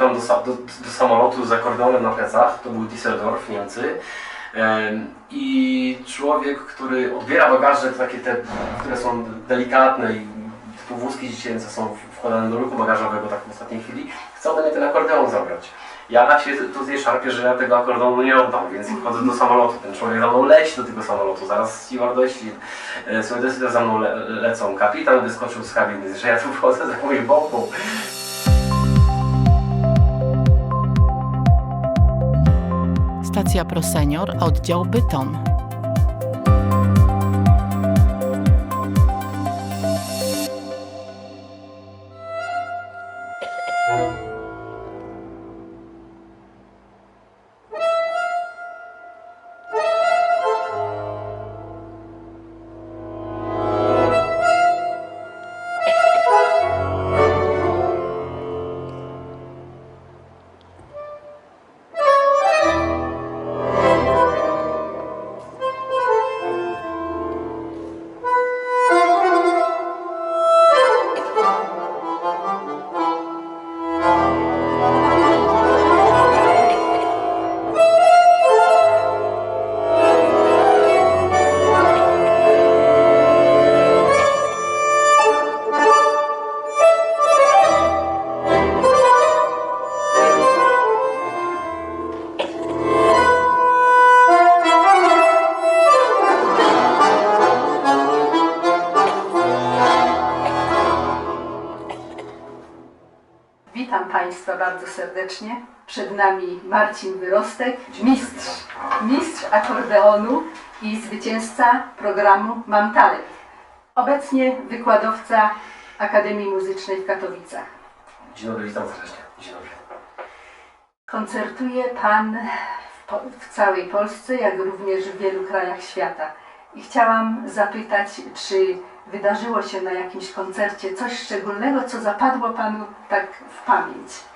wsiadam do, do, do samolotu z akordeonem na plecach, to był Düsseldorf, Niemcy. Em, I człowiek, który odbiera bagaże takie te, które są delikatne i typu wózki dziecięce są wkładane do ruchu bagażowego tak w ostatniej chwili, chce ode mnie ten akordeon zabrać. Ja na się tu zje szarpie, że ja tego akordeonu nie oddam, więc wchodzę do samolotu. Ten człowiek za mną leci do tego samolotu, zaraz steward dośli, e, stewardessy za mną le, lecą. Kapitan wyskoczył z kabiny, że ja tu wchodzę za moją bombą. Stacja ProSenior, oddział Bytom. Serdecznie. Przed nami Marcin Wyrostek, mistrz, mistrz akordeonu i zwycięzca programu Mam Talent. Obecnie wykładowca Akademii Muzycznej w Katowicach. Dzień dobry, witam serdecznie. Dzień dobry. Koncertuje Pan w, w całej Polsce, jak również w wielu krajach świata. I chciałam zapytać, czy wydarzyło się na jakimś koncercie coś szczególnego, co zapadło Panu tak w pamięć?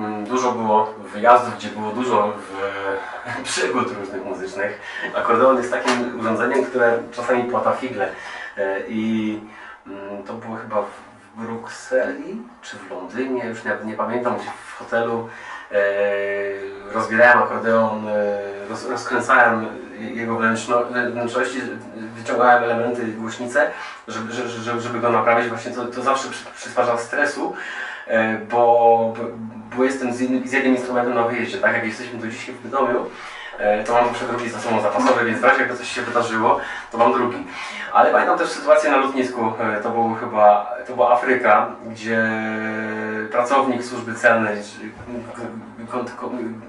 Mm, Dużo było wyjazdów, gdzie było dużo przygód różnych muzycznych. Akordeon jest takim urządzeniem, które czasami płata figle. E, I mm, to było chyba w Brukseli czy w Londynie, już nie, nie pamiętam, gdzie w hotelu e, rozbierałem akordeon, e, roz, rozkręcałem jego wnętrzno, wnętrzności, wyciągałem elementy, głośnice, żeby, żeby, żeby, go naprawić. Właśnie to, to zawsze przy, przysparza stresu. Bo, bo jestem z jednym, z jednym instrumentem na wyjeździe, tak? Jak jesteśmy tu dzisiaj w Bytomiu, e, to mam zawsze drugi sobą zapasowy, więc w razie jakby coś się wydarzyło, to mam drugi. Ale pamiętam też sytuację na lotnisku, e, to był chyba, to była Afryka, gdzie pracownik służby celnej,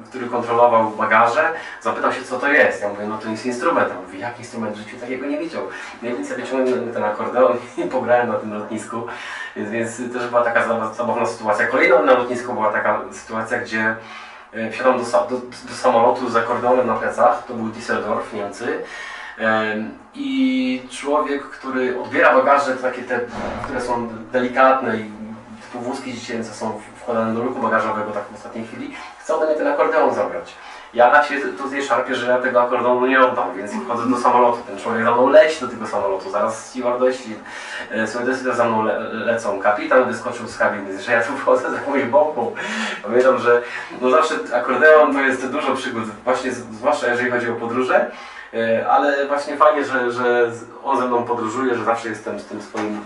który kontrolował bagaże, zapytał się co to jest. Ja mówię, no to jest instrument. On mówi, jaki instrument? W życiu takiego nie widział. No więc ja wyciągnąłem ten akordeon i pograłem na tym lotnisku. Więc, więc też była taka za- zabawna sytuacja. Kolejną na lotnisku była taka sytuacja, gdzie e, wsiadam do, do, do samolotu z akordeonem na plecach, to był Düsseldorf, Niemcy. Em, I człowiek, który odbiera bagaże takie te, które są delikatne i typu wózki dziecięce są wkładane do ruchu bagażowego tak w ostatniej chwili, chce ode mnie ten akordeon zabrać. Ja się tu zje szarpie, że ja tego akordeonu nie oddam, więc wchodzę do samolotu. Ten człowiek za mną leci do tego samolotu, zaraz steward dośli, e, stewardessy za mną le, lecą. Kapitan wyskoczył z kabiny, że ja tu wchodzę za moją bombą. Pamiętam, że no zawsze akordeon to jest dużo przygód, właśnie z- zwłaszcza jeżeli chodzi o podróże. E, Ale właśnie fajnie, że, że z- on ze mną podróżuje, że zawsze jestem z tym swoim,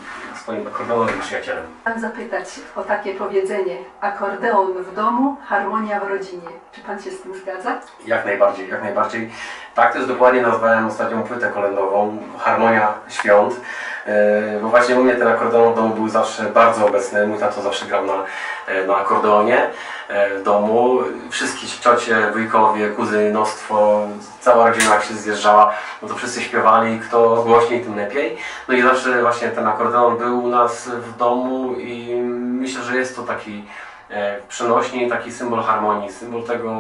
swoim akordeonowym przyjacielem. Chciałam zapytać o takie powiedzenie akordeon w domu, harmonia w rodzinie. Czy Pan się z tym zgadza? Jak najbardziej, jak najbardziej. Tak też dokładnie nazwałem ostatnią płytę kolędową, Harmonia Świąt. E, Bo właśnie u mnie ten akordeon w domu był zawsze bardzo obecny. Mój tato zawsze grał na, e, na akordeonie e, w domu. Wszystkie ciocie, wujkowie, kuzynostwo, cała rodzina jak się zjeżdżała, no to wszyscy śpiewali, kto głośniej, tym lepiej. No i zawsze właśnie ten akordeon był u nas w domu i myślę, że jest to taki przenośnik, taki symbol harmonii, symbol tego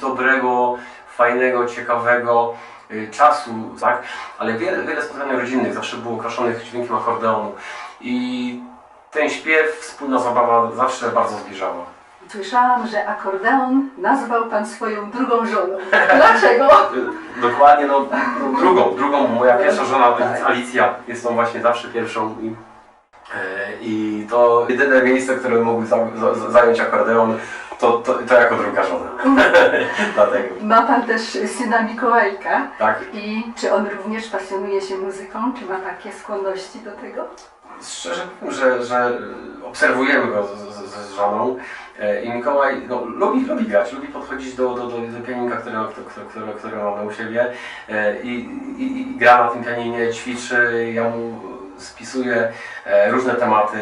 dobrego, fajnego, ciekawego y, czasu, tak? Ale wiele, wiele spotkań rodzinnych zawsze było okraszonych dźwiękiem akordeonu i ten śpiew, wspólna zabawa zawsze bardzo zbliżała. Słyszałam, że akordeon nazwał Pan swoją drugą żoną. Dlaczego? Dokładnie, no, no drugą, drugą, moja pierwsza żona Tak. Alicja jest tą właśnie zawsze pierwszą i I to jedyne miejsce, które mógł za, za, zająć akordeon, to, to, to jako druga żona. Dlatego, Ma Pan też syna Mikołajka. tak? I czy on również pasjonuje się muzyką? Czy ma takie skłonności do tego? Szczerze powiem, że, że obserwujemy go z, z, z żoną e, i Mikołaj no, lubi, lubi grać, lubi podchodzić do, do, do, do pianinka, które, które, które, które mamy u siebie e, i, i, i gra na tym pianinie, ćwiczy, ja mu spisuję e, różne tematy,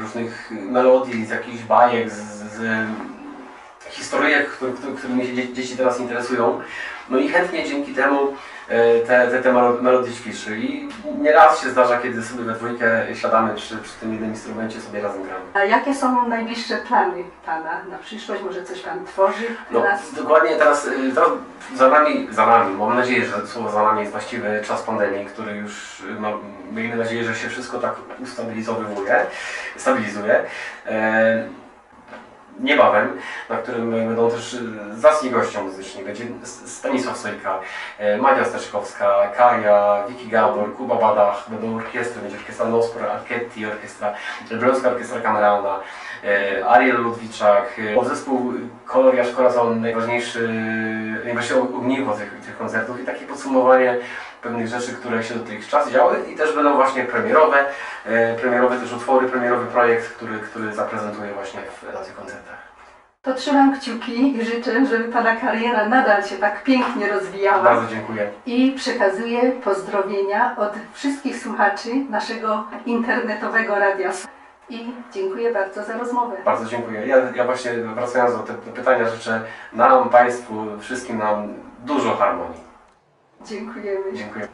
różnych melodii, z jakichś bajek, z, z historyjek, który, który, którymi się dzie- dzieci teraz interesują. No i chętnie dzięki temu e, te, te, te melo- melodie ćwiczy. I nieraz się zdarza, kiedy sobie we dwójkę siadamy przy, przy tym jednym instrumencie, sobie razem gramy. A jakie są najbliższe plany Pana na przyszłość? Może coś Pan tworzy No, dokładnie teraz, y, teraz za nami, za nami, mam nadzieję, że słowo za nami jest właściwy czas pandemii, który już, y, mam, miejmy nadzieję, że się wszystko tak ustabilizowuje, stabilizuje. E, niebawem, na którym będą też y, zacni gościom muzyczni. Będzie Stanisław Sojka, e, Madzia Steczkowska, Kaja, Wiki Gabor, Kuba Badach, będą orkiestry, będzie orkiestra Nospor, Archetti, orkiestra, Elbląska Orkiestra Kameralna, e, Ariel Ludwiczak, e, zespół Kolor Jaszkorazon, najważniejszy, najważniejsze ogniwo tych, tych koncertów i takie podsumowanie pewnych rzeczy, które się dotychczas działy i też będą właśnie premierowe, e, premierowe też utwory, premierowy projekt, który, który zaprezentuję właśnie w, na tych koncertach. To trzymam kciuki i życzę, żeby Pana kariera nadal się tak pięknie rozwijała. Bardzo dziękuję. I przekazuję pozdrowienia od wszystkich słuchaczy naszego internetowego radia. I dziękuję bardzo za rozmowę. Bardzo dziękuję. Ja, ja właśnie wracając do, te, do pytania życzę nam, Państwu, wszystkim nam dużo harmonii. Dziękujemy. Dziękuję.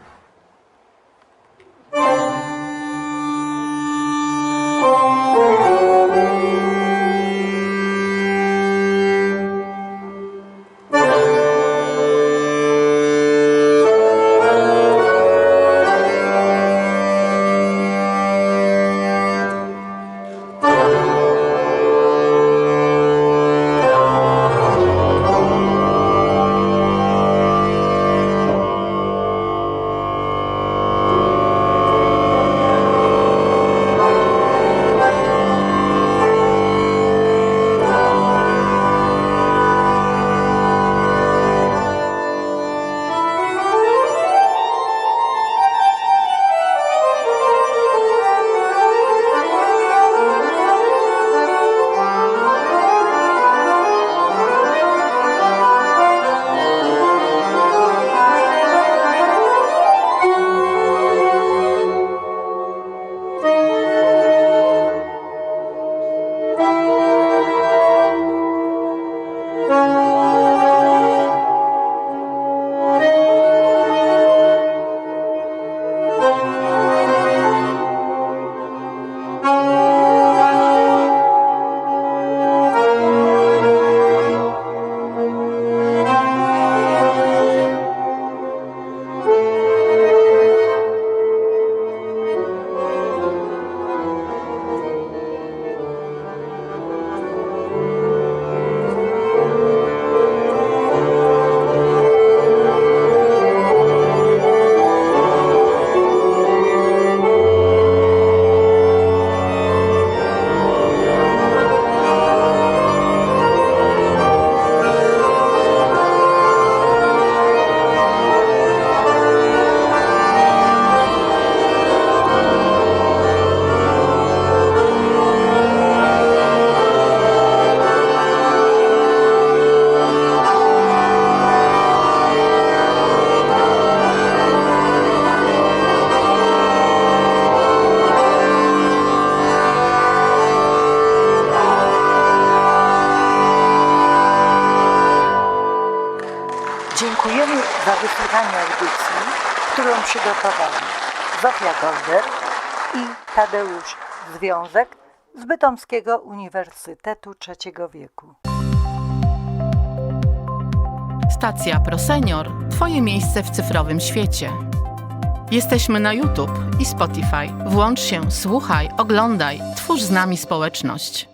Którą przygotowali Zofia Golder i Tadeusz Związek z Bytomskiego Uniwersytetu Trzeciego Wieku. Stacja ProSenior – Twoje miejsce w cyfrowym świecie. Jesteśmy na YouTube i Spotify. Włącz się, słuchaj, oglądaj, twórz z nami społeczność.